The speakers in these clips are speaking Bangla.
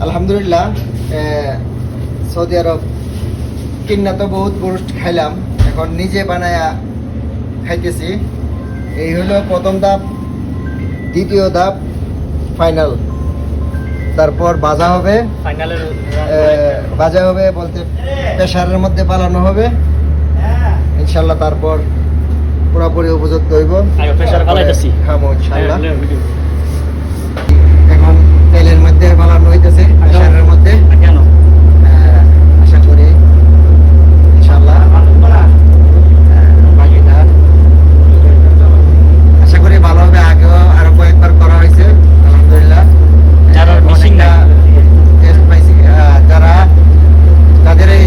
আলহামদুলিল্লাহ সৌদি আরব কিন্না তো বহুত গোস্ট খাইলাম এখন নিজে বানায়া খাইতেছি। এই হলো প্রথম ধাপ দ্বিতীয় ধাপ ফাইনাল। তারপর বাজা হবে বাজা হবে বলতে প্রেশারের মধ্যে পালানো হবে। ইনশাল্লাহ তারপর পুরোপুরি উপযুক্ত হইব। খাব ইনশাল্লাহ হ্যাঁ, এখন তেলের মধ্যে বানানো হইতেছে প্রেশারের মধ্যে কেন আহ, আশা করি ইনশাল্লাহ আহ, বাকিটা আশা করি ভালো হবে আগেও আরও কয়েকবার করা হয়েছে আলহামদুলিল্লাহ যারা আহ, missing অনেকটা নাই। test পাইছি আহ, যারা যাদের এই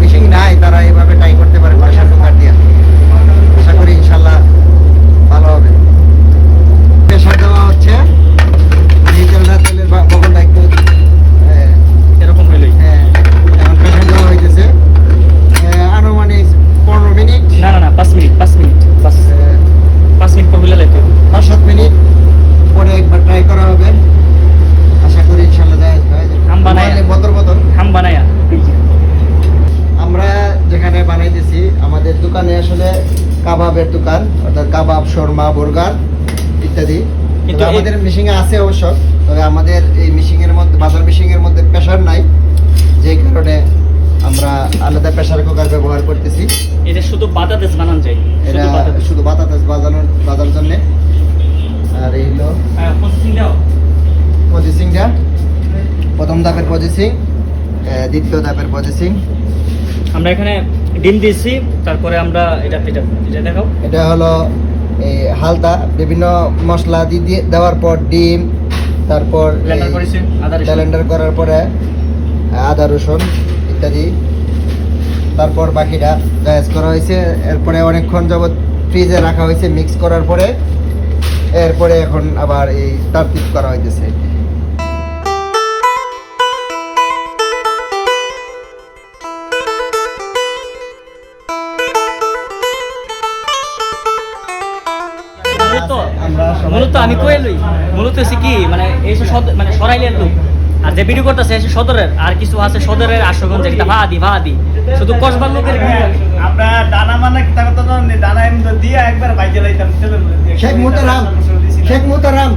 মিশিং নাই তারা এইভাবে ট্রাই করতে পারে প্রেশার কুকার দিয়ে আশা করি ইনশাল্লাহ ভালো হবে প্রেশার দেওয়া হচ্ছে এই তেলটা তেলের বা- বগলটা একটু আহ, এরকম হইলই হ্যাঁ, এখন প্রেশার দেওয়া হইতেছে আহ, আনুমানিক পনেরো মিনিট না না না পাঁচ মিনিট পাঁচ মিনিট পাঁচ আহ, পাঁচ মিনিট পর হইলে লাইতে পাঁচ সাত মিনিট পরে একবার ট্রাই করা হবে আশা করি ইনশাল্লাহ যায় হাম বানায়া। বদর বদর হাম বানায়া আমরা যেখানে বানাইতেছি আমাদের দোকানে আসলে কাবাবের দোকান অর্থাৎ কাবাব শর্মা বুর্গার ইত্যাদি। কিন্তু আমাদের মিশিং এ আছে অবশ্য তবে আমাদের এই মিশিং এর মধ্যে বাজার মিশিং এর মধ্যে প্রেশার নাই। যে কারণে আমরা আলাদা প্রেশার কুকার ব্যবহার করতেছি। এটা শুধু বাতাদেশ বানান যায়। এটা শুধু শুধু বাজানোর বাজার জন্য। আর এই হলো প্রসেসিংটা প্রথম ধাপের প্রসেসিং দ্বিতীয় ধাপের প্রসেসিং আমরা এখানে ডিম দিয়েছি তারপরে আমরা এটা এটা এটা দেখাও। এটা হলো এই হালদা বিভিন্ন মশলা দিয়ে দেওয়ার পর ডিম তারপর ব্লেন্ডার। ব্লেন্ডার করার পরে আদা রসুন ইত্যাদি। তারপর বাকিটা গায়েস করা হয়েছে। এরপরে অনেকক্ষণ যাবৎ ফ্রিজে রাখা হয়েছে। মিক্স করার পরে এরপরে এখন আবার এই তারতিপ করা হইতেছে। মূলত মূলত আমি কয়ে লই মূলত হচ্ছে কি মানে এই মানে সরাইলের লোক আর যে ভিডিও করতেছে সে সদরের আর কিছু আছে সদরের আশ্রগঞ্জ একটা ভাদি ভাদি শুধু কসবার লোকের আমরা দানা মানে কি তাকে তো দানা এমনি দিয়ে একবার বাইজে লাইতাম শেখ মোতারাম শেখ মোতারাম।